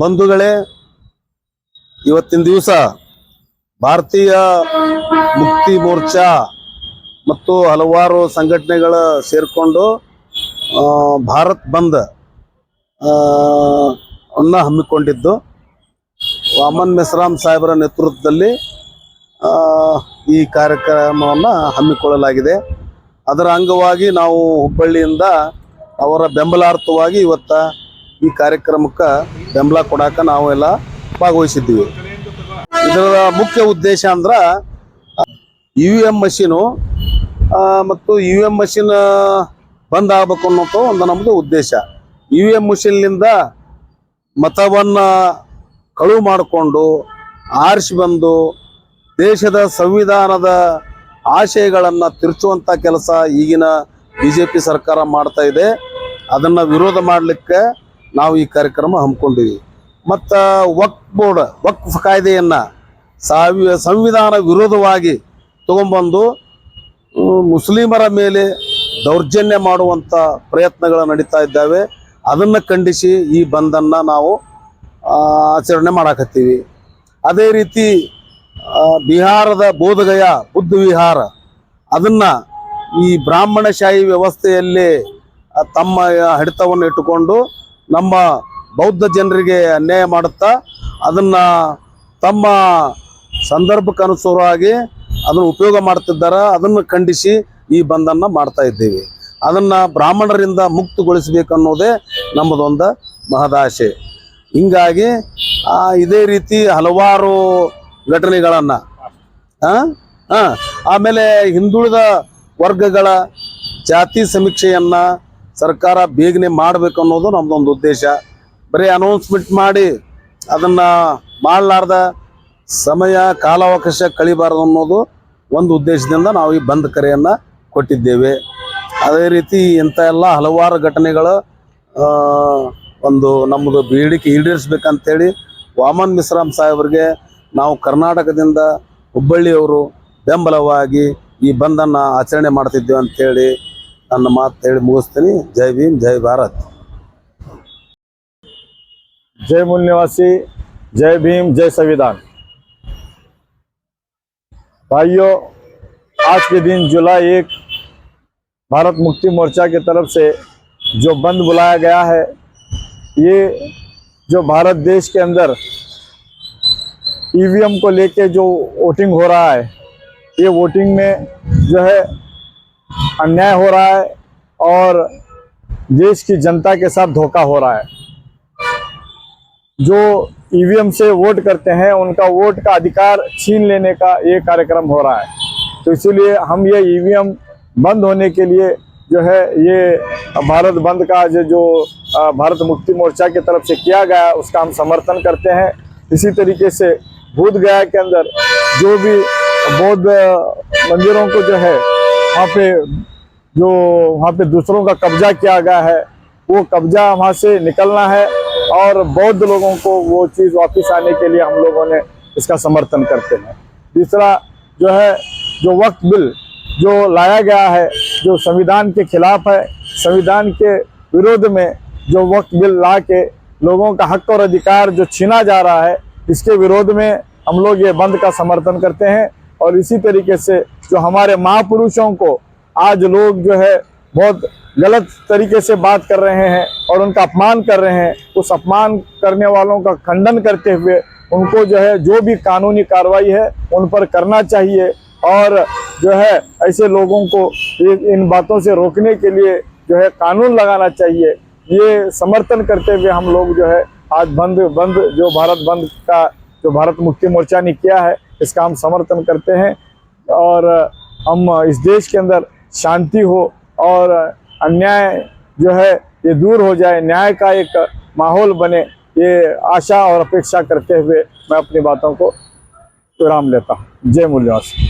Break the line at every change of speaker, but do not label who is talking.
ಬಂಧುಗಳೇ, ಇವತ್ತಿನ ದಿವಸ ಭಾರತೀಯ ಮುಕ್ತಿ ಮೋರ್ಚಾ ಮತ್ತು ಹಲವಾರು ಸಂಘಟನೆಗಳ ಸೇರಿಕೊಂಡು ಭಾರತ್ ಬಂದ್ ಅನ್ನ ಹಮ್ಮಿಕೊಂಡಿದ್ದು. ವಾಮನ್ ಮೆಸ್ರಾಮ್ ಸಾಹೇಬರ ನೇತೃತ್ವದಲ್ಲಿ ಈ ಕಾರ್ಯಕ್ರಮವನ್ನು ಹಮ್ಮಿಕೊಳ್ಳಲಾಗಿದೆ. ಅದರ ಅಂಗವಾಗಿ ನಾವು ಹುಬ್ಬಳ್ಳಿಯಿಂದ ಅವರ ಬೆಂಬಲಾರ್ಥವಾಗಿ ಇವತ್ತ ಈ ಕಾರ್ಯಕ್ರಮಕ್ಕೆ ಬೆಂಬಲ ಕೊಡಾಕ ನಾವೆಲ್ಲ ಭಾಗವಹಿಸಿದ್ದೀವಿ. ಇದರ ಮುಖ್ಯ ಉದ್ದೇಶ ಅಂದ್ರ ಯು ಎಂ ಮಷೀನು ಮತ್ತು ಯು ಎಂ ಮಷೀನ್ ಬಂದ್ ಆಗ್ಬೇಕು ಅನ್ನೋದು ಒಂದು ನಮ್ಮದು ಉದ್ದೇಶ. ಯು ಎಂ ಮಷೀನ್ಲಿಂದ ಮತವನ್ನ ಕಳುವು ಮಾಡಿಕೊಂಡು, ಆರಿಸಿ ಬಂದು, ದೇಶದ ಸಂವಿಧಾನದ ಆಶಯಗಳನ್ನು ತಿರುಚುವಂಥ ಕೆಲಸ ಈಗಿನ ಬಿ ಸರ್ಕಾರ ಮಾಡ್ತಾ ಇದೆ. ಅದನ್ನು ವಿರೋಧ ಮಾಡಲಿಕ್ಕೆ ನಾವು ಈ ಕಾರ್ಯಕ್ರಮ ಹಮ್ಮಿಕೊಂಡಿವಿ ಮತ್ತು ವಕ್ ಬೋರ್ಡ್, ವಕ್ಫ್ ಕಾಯ್ದೆಯನ್ನು ಸಾವಿ, ಸಂವಿಧಾನ ವಿರೋಧವಾಗಿ ತಗೊಂಬಂದು ಮುಸ್ಲಿಮರ ಮೇಲೆ ದೌರ್ಜನ್ಯ ಮಾಡುವಂಥ ಪ್ರಯತ್ನಗಳು ನಡೀತಾ ಇದ್ದಾವೆ. ಅದನ್ನು ಖಂಡಿಸಿ ಈ ಬಂದನ್ನು ನಾವು ಆಚರಣೆ ಮಾಡಾಕತ್ತೀವಿ. ಅದೇ ರೀತಿ ಬಿಹಾರದ ಬೋಧಗಯ ಬುದ್ಧ ವಿಹಾರ ಅದನ್ನ ಈ ಬ್ರಾಹ್ಮಣಶಾಹಿ ವ್ಯವಸ್ಥೆಯಲ್ಲಿ ತಮ್ಮ ಹಿಡಿತವನ್ನು ಇಟ್ಟುಕೊಂಡು ನಮ್ಮ ಬೌದ್ಧ ಜನರಿಗೆ ಅನ್ಯಾಯ ಮಾಡುತ್ತಾ ಅದನ್ನ ತಮ್ಮ ಸಂದರ್ಭಕ್ಕೆ ಅನುಸಾರವಾಗಿ ಅದನ್ನು ಉಪಯೋಗ ಮಾಡ್ತಿದ್ದಾರೆ ಅದನ್ನು ಖಂಡಿಸಿ ಈ ಬಂದನ್ನ ಮಾಡ್ತಾ ಇದ್ದೀವಿ. ಅದನ್ನ ಬ್ರಾಹ್ಮಣರಿಂದ ಮುಕ್ತಗೊಳಿಸಬೇಕು ಅನ್ನೋದೇ ನಮ್ಮದೊಂದು ಮಹದಾಶೆ ಹಿಂಗಾಗಿ ಇದೇ ರೀತಿ ಹಲವಾರು ಘಟನೆಗಳನ್ನು ಆಮೇಲೆ ಹಿಂದುಳಿದ ವರ್ಗಗಳ ಜಾತಿ ಸಮೀಕ್ಷೆಯನ್ನು ಸರ್ಕಾರ ಬೇಗನೆ ಮಾಡಬೇಕು ಅನ್ನೋದು ನಮ್ಮದೊಂದು ಉದ್ದೇಶ. ಬರೀ ಅನೌನ್ಸ್ಮೆಂಟ್ ಮಾಡಿ ಅದನ್ನು ಮಾಡಲಾರ್ದ ಸಮಯ, ಕಾಲಾವಕಾಶ ಕಳಿಬಾರದು ಅನ್ನೋದು ಒಂದು ಉದ್ದೇಶದಿಂದ ನಾವು ಈ ಬಂದ್ ಕರೆಯನ್ನು ಕೊಟ್ಟಿದ್ದೇವೆ. ಅದೇ ರೀತಿ ಇಂಥ ಎಲ್ಲ ಹಲವಾರು ಘಟನೆಗಳು ಒಂದು ನಮ್ಮದು ಬೇಡಿಕೆ ಈಡೇರಿಸ್ಬೇಕಂತೇಳಿ ವಾಮನ್ ಮಿಶ್ರಾಮ್ ಸಾಹೇಬ್ರಿಗೆ ನಾವು ಕರ್ನಾಟಕದಿಂದ ಹುಬ್ಬಳ್ಳಿಯವರು ಬೆಂಬಲವಾಗಿ ಈ ಬಂದನ್ನು ಆಚರಣೆ ಮಾಡ್ತಿದ್ದೇವೆ ಅಂತೇಳಿ ನನ್ನ ಮಾತು ಹೇಳಿ ಮುಗಿಸ್ತೀನಿ ಜೈ ಭೀಮ್ ಜೈ ಭಾರತ್
जय मूल निवासी जय भीम जय संविधान भाइयों आज के दिन जुलाई एक भारत मुक्ति मोर्चा की तरफ से जो बंद बुलाया गया है ये जो भारत देश के अंदर ईवीएम को लेके जो वोटिंग हो रहा है ये वोटिंग में जो है अन्याय हो रहा है और देश की जनता के साथ धोखा हो रहा है। जो ईवीएम से वोट करते हैं, उनका वोट का अधिकार छीन लेने का ये कार्यक्रम हो रहा है। तो इसीलिए हम ये ईवीएम बंद होने के लिए जो है, ये भारत बंद का जो जो भारत मुक्ति मोर्चा की तरफ़ से किया गया, उसका हम समर्थन करते हैं। इसी तरीके से बोध गया के अंदर जो भी बौद्ध मंदिरों को जो है वहाँ पे जो वहाँ पे दूसरों का कब्जा किया गया है, वो कब्जा वहाँ से निकलना है और बौद्ध लोगों को वो चीज़ वापस आने के लिए हम लोगों ने इसका समर्थन करते हैं। तीसरा जो है, जो वक्त बिल जो लाया गया है, जो संविधान के खिलाफ है, संविधान के विरोध में जो वक्त बिल ला के लोगों का हक और अधिकार जो छीना जा रहा है, इसके विरोध में हम लोग ये बंद का समर्थन करते हैं। और इसी तरीके से जो हमारे महापुरुषों को आज लोग जो है बहुत गलत तरीके से बात कर रहे हैं और उनका अपमान कर रहे हैं, उस अपमान करने वालों का खंडन करते हुए उनको जो है, जो भी कानूनी कार्रवाई है, उन पर करना चाहिए और जो है, ऐसे लोगों को इन बातों से रोकने के लिए जो है, कानून लगाना चाहिए। ये समर्थन करते हुए हम लोग जो है, आज बंद बंद, जो भारत बंद का जो भारत मुक्ति मोर्चा ने किया है, इसका हम समर्थन करते हैं और हम इस देश के अंदर शांति हो और अन्याय जो है ये दूर हो जाए, न्याय का एक माहौल बने, ये आशा और अपेक्षा करते हुए मैं अपनी बातों को विराम लेता हूँ। जय मूल्यवासी